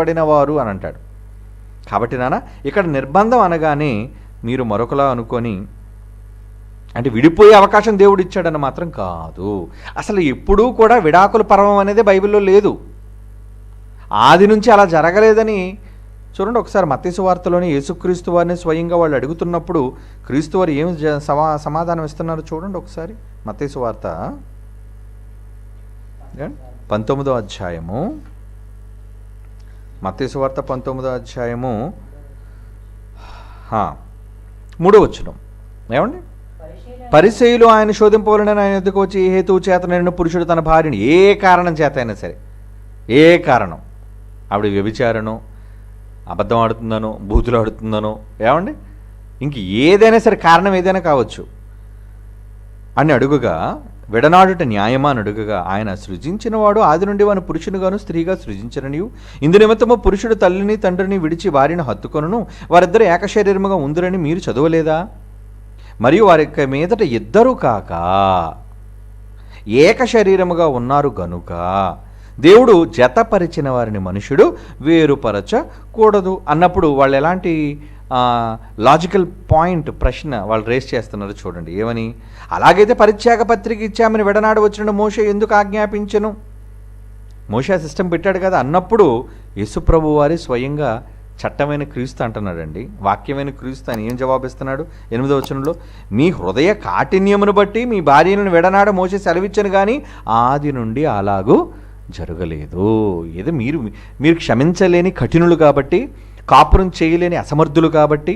బడిన వారు అని అంటాడు. కాబట్టి నాన్న ఇక్కడ నిర్బంధం అనగానే మీరు మరొకలా అనుకొని అంటే విడిపోయే అవకాశం దేవుడు ఇచ్చాడని మాత్రం కాదు. అసలు ఎప్పుడూ కూడా విడాకుల పర్వం అనేది బైబిల్లో లేదు. ఆది నుంచి అలా జరగలేదని చూడండి ఒకసారి మత్తేసు వార్తలోని యేసుక్రీస్తు వారిని స్వయంగా వాళ్ళు అడుగుతున్నప్పుడు క్రీస్తు వారు ఏం సమా సమాధానం ఇస్తున్నారు చూడండి ఒకసారి మత్తేసు వార్త. పంతొమ్మిదో అధ్యాయము. మత్స్యవార్త వార్త పంతొమ్మిదో అధ్యాయము. మూడో వచ్చిన ఏమండి? పరిశైలు ఆయన శోధింపవలనని ఆయన ఎందుకు వచ్చి ఏ హేతువు చేత నిన్ను పురుషుడు తన భార్యని ఏ కారణం చేత అయినా సరే ఏ కారణం? ఆవిడ వ్యభిచారను అబద్ధం ఆడుతుందనో బూతులు ఆడుతుందనో ఏమండి? ఇంక ఏదైనా సరే కారణం ఏదైనా కావచ్చు. అని అడుగుగా విడనాడుట న్యాయమా ఆయన సృజించిన వాడు ఆది నుండి వాని పురుషునిగాను స్త్రీగా సృజించననియు. ఇందు నిమిత్తము పురుషుడు తల్లిని తండ్రిని విడిచి వారిని హత్తుకొనును. వారిద్దరు ఏకశరీరముగా ఉందిరని మీరు చదవలేదా? మరియు వారి యొక్క మీదట ఇద్దరు కాక ఏక శరీరముగా ఉన్నారు గనుక దేవుడు జతపరిచిన వారిని మనుషుడు వేరుపరచకూడదు. అన్నప్పుడు వాళ్ళు ఎలాంటి లాజికల్ పాయింట్ ప్రశ్న వాళ్ళు రేస్ చేస్తున్నారు చూడండి. ఏమని? అలాగైతే పరిత్యాగ పత్రిక ఇచ్చామని విడనాడు వచ్చిన మోషే ఎందుకు ఆజ్ఞాపించను? మోషా సిస్టమ్ పెట్టాడు కదా. అన్నప్పుడు యేసుప్రభు వారి స్వయంగా చట్టమైన క్రీస్తు అంటున్నాడండి. వాక్యమైన క్రీస్తు అని ఏం జవాబిస్తున్నాడు? ఎనిమిదో వచనంలో మీ హృదయ కాఠిన్యమును బట్టి మీ భార్యలను విడనాడ మోసే సెలవిచ్చను కానీ ఆది నుండి అలాగూ జరగలేదు. ఏదో మీరు మీరు క్షమించలేని కఠినులు కాబట్టి కాపురం చేయలేని అసమర్థులు కాబట్టి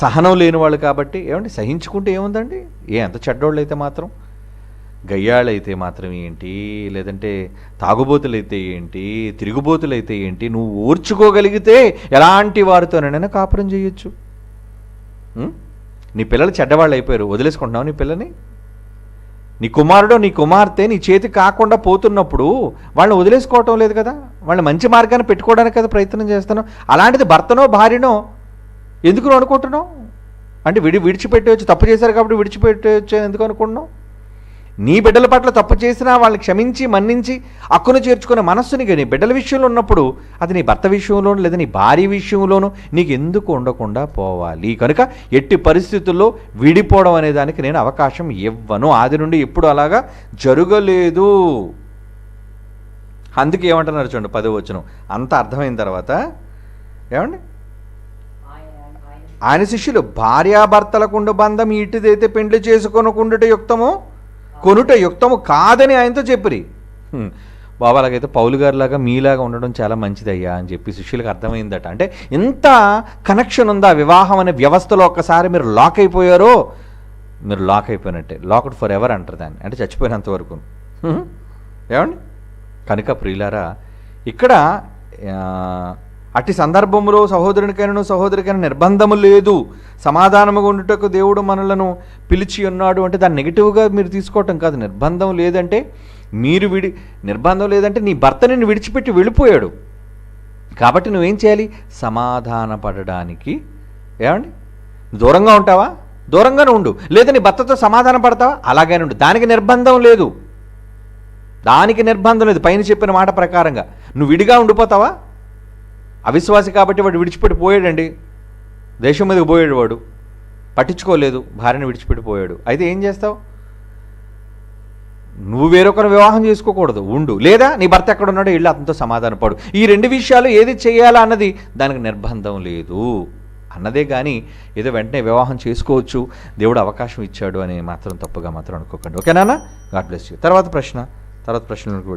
సహనం లేని వాళ్ళు కాబట్టి ఏమండి సహించుకుంటే ఏముందండి? ఏ ఎంత చెడ్డోళ్ళు అయితే మాత్రం గయ్యాళ్ళైతే మాత్రం ఏంటి? లేదంటే తాగుబోతులైతే ఏంటి? తిరుగుబోతులైతే ఏంటి? నువ్వు ఓర్చుకోగలిగితే ఎలాంటి వారితోనైనా కాపురం చేయొచ్చు. నీ పిల్లలు చెడ్డవాళ్ళు అయిపోయారు వదిలేసుకుంటున్నావు నీ పిల్లని? నీ కుమారుడు నీ కుమార్తె నీ చేతి కాకుండా పోతున్నప్పుడు వాళ్ళని వదిలేసుకోవటం లేదు కదా? వాళ్ళని మంచి మార్గాన్ని పెట్టుకోవడానికి కదా ప్రయత్నం చేస్తున్నావు? అలాంటిది భర్తనో భార్యనో ఎందుకు అనుకుంటున్నావు? అంటే విడి విడిచిపెట్టేయచ్చు తప్పు చేశారు కాబట్టి విడిచిపెట్టేయచ్చు ఎందుకు అనుకుంటున్నావు? నీ బిడ్డల పట్ల తప్పు చేసినా వాళ్ళని క్షమించి మన్నించి అక్కును చేర్చుకునే మనస్సుని నీ బిడ్డల విషయంలో ఉన్నప్పుడు అది నీ భర్త విషయంలోనూ లేదా నీ భార్య విషయంలోనూ నీకు ఎందుకు ఉండకుండా పోవాలి? కనుక ఎట్టి పరిస్థితుల్లో విడిపోవడం అనే దానికి నేను అవకాశం ఇవ్వను. ఆది నుండి ఎప్పుడు అలాగా జరగలేదు. అందుకే ఏమంటున్నారు చూడండి పదో వచనం. అంత అర్థమైన తర్వాత ఏమండి? ఆయన శిష్యులు భార్యాభర్తలకుండు బంధం ఇటుదైతే పెండ్లి చేసుకొనకుండుట యుక్తము. కొనుట యుక్తము కాదని ఆయనతో చెప్పిరి. బాబా అలాగైతే పౌలు గారిలాగా మీలాగా ఉండడం చాలా మంచిదయ్యా అని చెప్పి శిష్యులకు అర్థమైందట. అంటే ఇంత కనెక్షన్ ఉందా వివాహం అనే వ్యవస్థలో ఒక్కసారి మీరు లాక్ అయిపోయారో? మీరు లాక్ అయిపోయినట్టే. లాక్డ్ ఫర్ ఎవర్ అంటారు దాన్ని. అంటే చచ్చిపోయినంత వరకు. ఏమండి? కనుక ప్రియులారా ఇక్కడ అట్టి సందర్భంలో సహోదరునికైనను సహోదరికైనా నిర్బంధము లేదు. సమాధానముగా ఉండుటకు దేవుడు మనలను పిలిచి ఉన్నాడు అంటే దాన్ని నెగిటివ్గా మీరు తీసుకోవటం కాదు. నిర్బంధం లేదంటే మీరు విడి నిర్బంధం లేదంటే నీ భర్త నిన్ను విడిచిపెట్టి వెళ్ళిపోయాడు. కాబట్టి నువ్వేం చేయాలి? సమాధాన పడడానికి. ఏమండి? దూరంగా ఉంటావా? దూరంగానే ఉండు. లేదా నీ భర్తతో సమాధాన పడతావా? అలాగే ఉండు. దానికి నిర్బంధం లేదు. దానికి నిర్బంధం లేదు. పైన చెప్పిన మాట ప్రకారంగా. నువ్వు విడిగా ఉండిపోతావా? అవిశ్వాసి కాబట్టి వాడు విడిచిపెట్టి పోయాడండి దేశం మీదకి పోయాడు వాడు. పట్టించుకోలేదు భార్యను విడిచిపెట్టి పోయాడు అయితే ఏం చేస్తావు? నువ్వు వేరొకరు వివాహం చేసుకోకూడదు ఉండు. లేదా నీ భర్త ఎక్కడ ఉన్నాడో ఇల్లు అతనితో సమాధాన పడు. ఈ రెండు విషయాలు ఏది చేయాలా అన్నది దానికి నిర్బంధం లేదు. అన్నదే కానీ ఏదో వెంటనే వివాహం చేసుకోవచ్చు. దేవుడు అవకాశం ఇచ్చాడు అని మాత్రం తప్పుగా మాత్రం అనుకోకండి. ఓకేనా గాడ్ బ్లెస్ యూ. తర్వాత ప్రశ్న. తర్వాత ప్రశ్నలకు వెళ్ళు